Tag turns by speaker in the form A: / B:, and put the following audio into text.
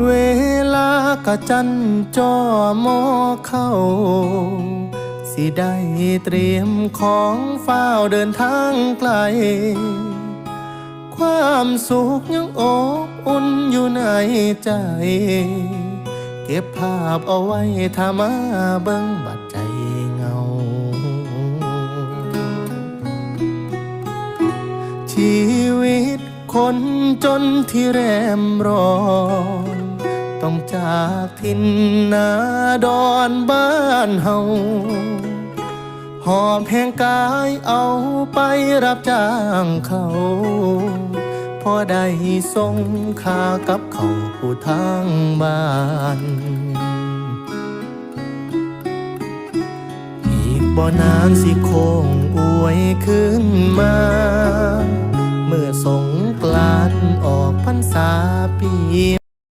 A: เวลากะจันจอมอเข้า สิได้เตรียมของเฝ้าวเดินทางไกล ความสุขยังอบอุ่นอยู่ในใจ เก็บภาพเอาไว้ถ้ามาเบิ่งบัดใจเงา ชีวิตคนจนที่แรมร้อน ต้องจากทินนาดอนบ้านเฮาหอบแห่งกายเอาไปรับจ้างเขา พอได้ส่งคากับเขาผู้ทางบ้านอีกบ่นานสิโคงอวยขึ้นมา เมื่อสงกลานต์ออกพรรษาปี